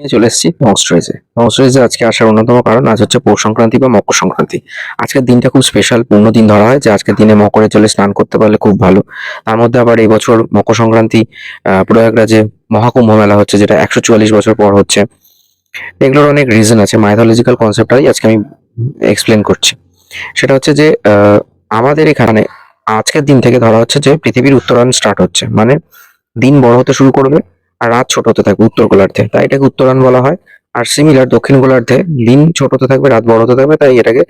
নিয়ে চলে এসেছি নংস্ট্রেজে নংস্ট্রেজে আজকে আসার অন্যতম কারণ, আজ হচ্ছে পৌষ সংক্রান্তি বা মকর সংক্রান্তি। আজকের দিনটা খুব স্পেশাল পূর্ণ দিন ধরা হয় যে আজকের দিনে মকরে চলে স্নান করতে পারলে খুব ভালো। তার মধ্যে আবার এই বছর মকর সংক্রান্তি প্রয়াগরাজে মহাকুম্ভ মেলা হচ্ছে, যেটা একশো চুয়াল্লিশ বছর পর হচ্ছে। এগুলোর অনেক রিজন আছে মাইথোলজিক্যাল কনসেপ্টটাই আজকে আমি এক্সপ্লেন করছি। সেটা হচ্ছে যে আমাদের এখানে আজকের দিন থেকে ধরা হচ্ছে যে পৃথিবীর উত্তরায়ণ স্টার্ট হচ্ছে। মানে দিন বড় হতে শুরু করবে আর রাত ছোট হতে থাকবে উত্তর গোলার্ধে। তাই এটাকে উত্তরায়ণ বলা হয়। আর সিমিলার দক্ষিণ গোলার্ধে দিন ছোট হতে থাকবে, রাত বড় হতে থাকবে, তাই এটাকে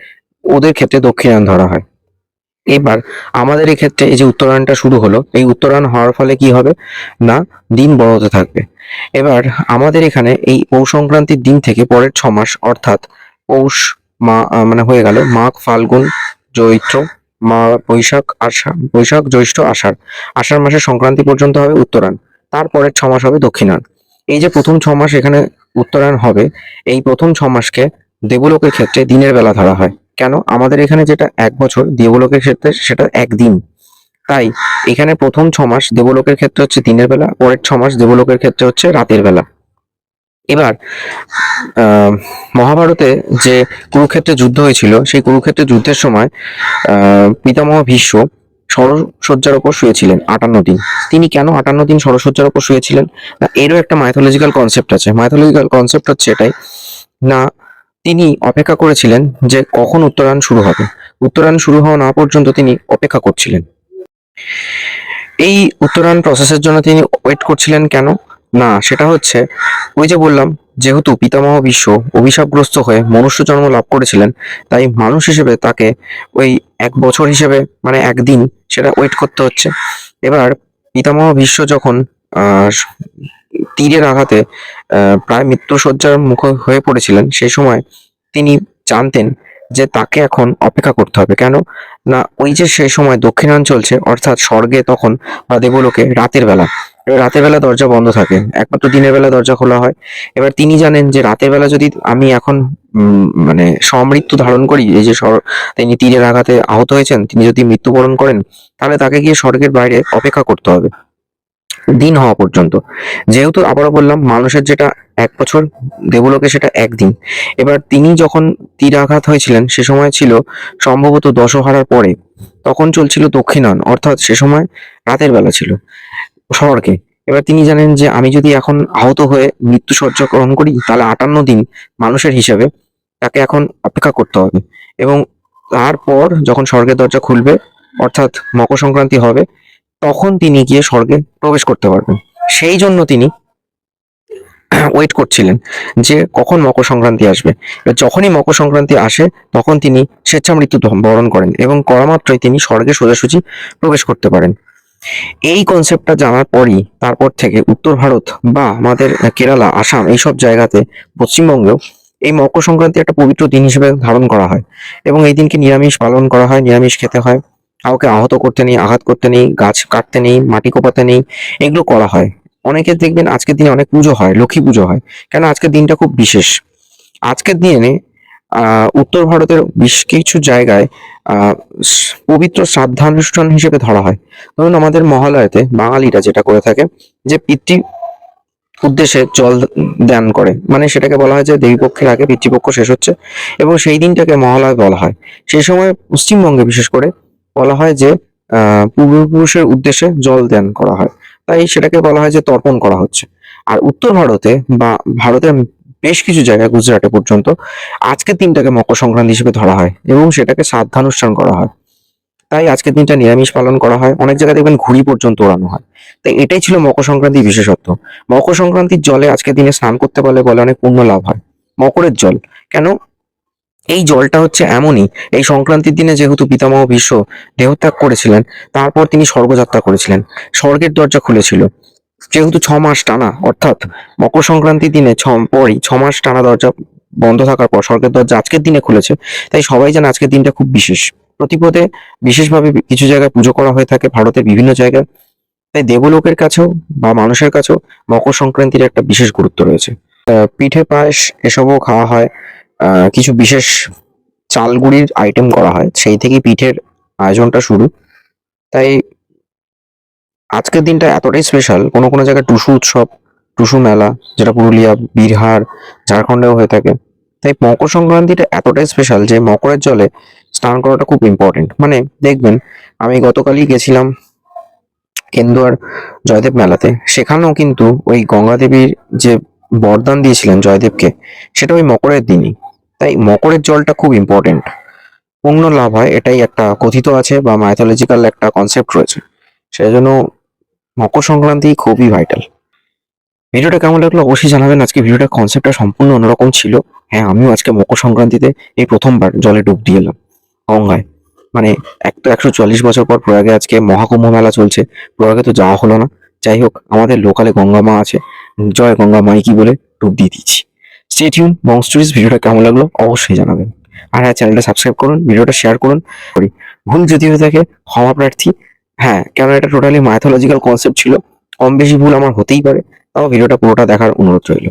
ওদের ক্ষেত্রে দক্ষিণায়ন ধরা হয়। এবার আমাদের এই ক্ষেত্রে এই যে উত্তরায়ণটা শুরু হলো, এই উত্তরায়ণ হওয়ার ফলে কি হবে? না, দিন বড় হতে থাকবে। এবার আমাদের এখানে এই পৌষ সংক্রান্তির দিন থেকে পরের ছ মাস, অর্থাৎ পৌষ মা মানে হয়ে গেল মাঘ, ফাল্গুন চৈত্র মা, বৈশাখ, আষাঢ়, বৈশাখ, জ্যৈষ্ঠ, আষাঢ়। আষাঢ় মাসের সংক্রান্তি পর্যন্ত হবে উত্তরায়ণ। তারপরের ছ মাস হবে দক্ষিণায়ন। এই যে প্রথম ছ মাস এখানে উত্তরায়ণ হবে, এই প্রথম ছ মাসকে দেবলোকের ক্ষেত্রে দিনের বেলা ধরা হয়। কেন? আমাদের এখানে যেটা এক বছর, দেবলোকের ক্ষেত্রে সেটা একদিন। তাই এখানে প্রথম ছ মাস দেবলোকের ক্ষেত্রে হচ্ছে দিনের বেলা, পরের ছ মাস দেবলোকের ক্ষেত্রে হচ্ছে রাতের বেলা। এবার মহাভারতে যে কুরুক্ষেত্রে যুদ্ধ হয়েছিল, সেই কুরুক্ষেত্রে যুদ্ধের সময় পিতামহ ভীষ্ম সরসজ্জার ওপর শুয়েছিলেন, আটান্ন দিন। তিনি কেন আটান্ন দিন সরসজ্জার ওপর শুয়েছিলেন? না, এরও একটা মাইথোলজিক্যাল কনসেপ্ট আছে। মাইথোলজিক্যাল কনসেপ্ট হচ্ছে এটাই, না, তিনি অপেক্ষা করেছিলেন যে কখন উত্তরায়ণ শুরু হবে। উত্তরায়ণ শুরু হওয়া না পর্যন্ত তিনি অপেক্ষা করছিলেন। এই উত্তরায়ণ প্রসেসের জন্য তিনি ওয়েট করছিলেন কেন? না, সেটা হচ্ছে, ওই যে বললাম যেহেতু পিতামহ বিশ্ব অভিশাপগ্রস্ত হয়ে মনুষ্য জন্ম লাভ করেছিলেন, তাই মানুষ হিসেবে তাকে ওই এক বছর হিসেবে মানে একদিন সেটা ওয়েট করতে হচ্ছে। এবার পিতামহ বিশ্ব যখন তীরের আঘাতে প্রায় মৃত্যুসজ্জার মুখ হয়ে পড়েছিলেন সেই সময় তিনি জানতেন যে তাকে এখন অপেক্ষা করতে হবে। কেন? না, ওই যে সেই সময় দক্ষিণায়ন চলছে অর্থাৎ স্বর্গে তখন বা দেবলোকে রাতের বেলা রাতের বেলা দরজা বন্ধ থাকে। একমাত্র দিনের বেলা দরজা খোলা হয়। এবার তিনি জানেন যে রাতের বেলা যদি আমি এখন মানে সমৃত্যু ধারণ করি, এই যে তিনি তীরের আঘাতে আহত হয়েছেন, তিনি যদি মৃত্যুবরণ করেন, তাহলে তাকে গিয়ে স্বর্গের বাইরে অপেক্ষা করতে হবে। দিন হওয়া পর্যন্ত। যেহেতু আবারও বললাম, মানুষের যেটা এক বছর, দেবলোকে সেটা একদিন। এবার তিনি যখন তীরাঘাত হয়েছিলেন, সে সময় ছিল সম্ভবত দশহারার পরে, তখন চলছিল দক্ষিণায়ন, অর্থাৎ সে সময় রাতের বেলা ছিল। স্বর্গে এবার তিনি জানেন যে আমি যদি এখন আহত হয়ে মৃত্যু সহ্য গ্রহণ করি, তাহলে আটান্ন দিন মানুষের হিসাবে তাকে এখন অপেক্ষা করতে হবে। এবং তারপর যখন স্বর্গের দরজা খুলবে, অর্থাৎ মকর সংক্রান্তি হবে, তখন তিনি গিয়ে স্বর্গে প্রবেশ করতে পারবেন। সেই জন্য তিনি ওয়েট করছিলেন যে কখন মকর সংক্রান্তি আসবে। এবার যখনই মকর সংক্রান্তি আসে, তখন তিনি স্বেচ্ছামৃত্যু বরণ করেন এবং করা মাত্রই তিনি স্বর্গে সোজাসুজি প্রবেশ করতে পারেন। এই কনসেপ্টটা জানার পরই তারপর থেকে উত্তর ভারত বা আমাদের কেরালা, আসাম এইসব জায়গাতে পশ্চিমবঙ্গেও এই মকর সংক্রান্তি একটা পবিত্র দিন হিসেবে ধারণ করা হয় এবং এই দিনকে নিরামিষ পালন করা হয়, নিরামিষ খেতে হয়। কাউকে আহত করতে নেই, আঘাত করতে নেই, গাছ কাটতে নেই, মাটি কোপাতে নেই, এগুলো করা হয়। অনেকে দেখবেন আজকের দিনে অনেক পুজো হয়, লক্ষ্মী পুজো হয়। কেন? আজকের দিনটা খুব বিশেষ। আজকের দিনে উত্তর ভারতের বেশ কিছু জায়গায় পবিত্র শ্রাদ্ধানুষ্ঠান হিসেবে ধরা হয়। ধরুন আমাদের মহালয়াতে বাঙালিরা যেটা করে থাকে, যে পিতৃ উদ্দেশ্যে জল দান করে। মানে সেটাকে বলা হয় যে দেবীপক্ষের আগে পিতৃপক্ষ শেষ হচ্ছে এবং সেই দিনটাকে মহালয় বলা হয়। সেই সময় পশ্চিমবঙ্গে বিশেষ করে বলা হয় যে পূর্বপুরুষের উদ্দেশ্যে জল দান করা হয়। তাই সেটাকে বলা হয় যে তর্পণ করা হচ্ছে। আর উত্তর ভারতে বা ভারতের বেশ কিছু জায়গায় গুজরাটে পর্যন্ত আজকের দিনটাকে মকর সংক্রান্তি হিসেবে ধরা হয় এবং সেটাকে শ্রাদ্ধানুষ্ঠান করা হয়। তাই আজকের দিনটা নিরামিষ পালন করা হয়। অনেক জায়গায় দেখবেন ঘুড়ি পর্যন্ত ওড়ানো হয়। তাই এটাই ছিল মকর সংক্রান্তির বিশেষত্ব। মকর সংক্রান্তির জলে আজকের দিনে স্নান করতে পারলে বলে অনেক পুণ্য লাভ হয়। মকরের জল। কেন? এই জলটা হচ্ছে এমনই। এই সংক্রান্তির দিনে যেহেতু পিতামহ ভীষ্ম দেহত্যাগ করেছিলেন, তারপর তিনি স্বর্গযাত্রা করেছিলেন। স্বর্গের দরজা খুলেছিল। যেহেতু ছ মাস টানা, অর্থাৎ মকর সংক্রান্তির দিনে ছ, পরই ছ মাস টানা দরজা বন্ধ থাকার পর স্বর্গের দরজা আজকের দিনে খুলেছে। তাই সবাই জানে আজকের দিনটা খুব বিশেষ। প্রতিপদে বিশেষভাবে কিছু জায়গায় পুজো করা হয়ে থাকে, ভারতের বিভিন্ন জায়গায়। তাই দেবলোকের কাছেও বা মানুষের কাছেও মকর সংক্রান্তির একটা বিশেষ গুরুত্ব রয়েছে। পিঠে পায়েস এসবও খাওয়া হয়। কিছু বিশেষ চালগুড়ির আইটেম করা হয়। সেই থেকেই পিঠের আয়োজনটা শুরু। তাই আজকের দিনটা এতটাই স্পেশাল কোনো কোনো জায়গায় টুসু উৎসব, টুসু মেলা, যেটা পুরুলিয়া, বিহার, ঝাড়খণ্ডেও হয়ে থাকে। তাই মকর সংক্রান্তিটা এতটাই স্পেশাল যে মকরের জলে স্নান করাটা খুব ইম্পর্টেন্ট মানে দেখবেন, আমি গতকালই গেছিলাম কেন্দুয়ার জয়দেব মেলাতে। সেখানেও কিন্তু ওই গঙ্গা দেবীর যে বরদান দিয়েছিলেন জয়দেবকে, সেটা ওই মকরের দিনই। তাই মকরের জলটা খুব ইম্পর্টেন্ট পুণ্য লাভ হয়, এটাই একটা কথিত আছে বা মাইথোলজিক্যাল একটা কনসেপ্ট রয়েছে। সেই জন্য মকর সংক্রান্তি খুবই ভাইটাল ভিডিওটা কেমন লাগল অবশ্যই জানাবেন। আজকে ভিডিওটার কনসেপ্টটা সম্পূর্ণ অন্যরকম ছিল। হ্যাঁ আমিও আজকে মকর সংক্রান্তিতে এই প্রথমবার জলে ডুব দিয়ে এলাম। গঙ্গায় মানে এক তো একশো চল্লিশ বছর পর প্রয়াগে আজকে মহাকুম্ভ মেলা চলছে। প্রয়াগে তো যাওয়া হলো না। যাই হোক, আমাদের লোকালে গঙ্গা মা আছে। জয় গঙ্গা মাই কি বলে ডুব দিয়ে দিচ্ছি স্টে টিউন মং স্টোরিজ ভিডিওটা কেমন লাগল অবশ্যই জানাবেন। আর হ্যাঁ চ্যানেলটা সাবস্ক্রাইব করুন, ভিডিওটা শেয়ার করুন, করি। ভুল যদি হয়ে থাকে, ক্ষমা প্রার্থী। হ্যাঁ কেন এটা টোটালি মাইথোলজিক্যাল কনসেপ্ট ছিল। কম বেশি ভুল আমার হতেই পারে, তাও ভিডিওটা পুরোটা দেখার অনুরোধ রইল।